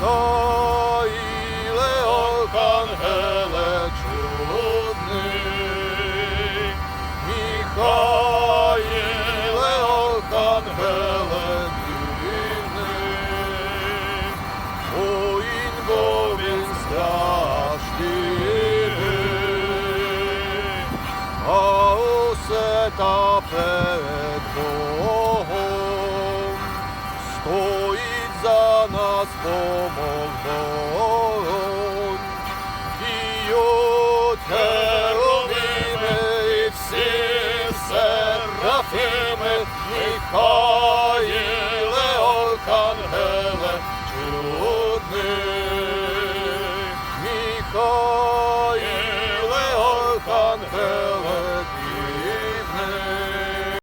Таїле Архангеле чудний, Михаїле Архангеле дивний, воїн воїн страшний, а усе та певний. нас помогонь. Діють херовими і всі серафими, Михаїле, Архангел.